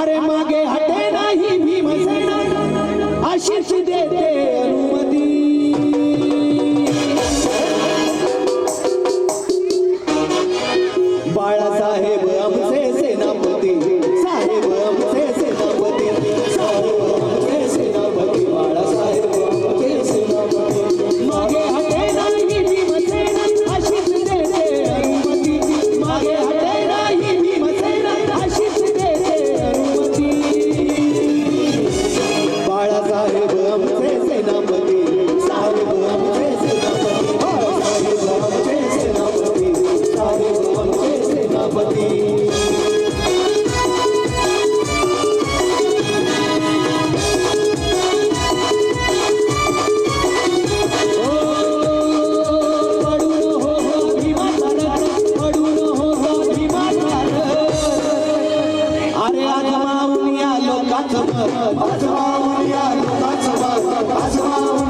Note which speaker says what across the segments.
Speaker 1: আরে মা love, say, say number Asma, Asma, a Asma,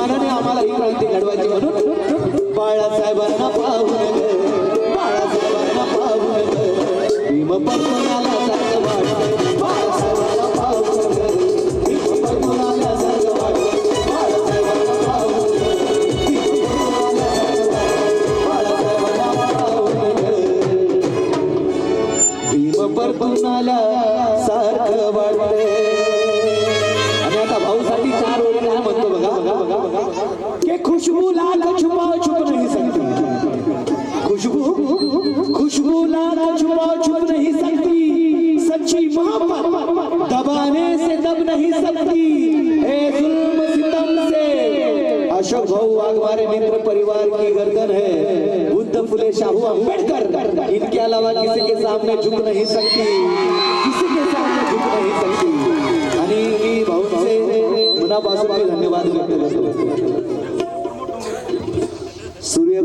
Speaker 1: मानाने आम्हाला ही क्रांती घडवायची म्हणून बाळासाहेबांना पाहून बाळासाहेबांना पाहून भीम पद्मनाला सारखं वाटतं बाळासाहेबांना खुशबू ना तो छुपाओ छुप नहीं सकती। सच्ची मोहब्बत दबाने से दब नहीं सकती। ए जुल्म सितम से। अशोक भाऊ हमारे मित्र परिवार की गर्दन है। बुद्ध फुले शाहू अंबेडकर इनके अलावा किसी के सामने झुक नहीं सकती। किसी के सामने झुक नहीं सकती। अनिल भाऊ से मनापासून धन्यवाद व्यक्त करतो सूर्य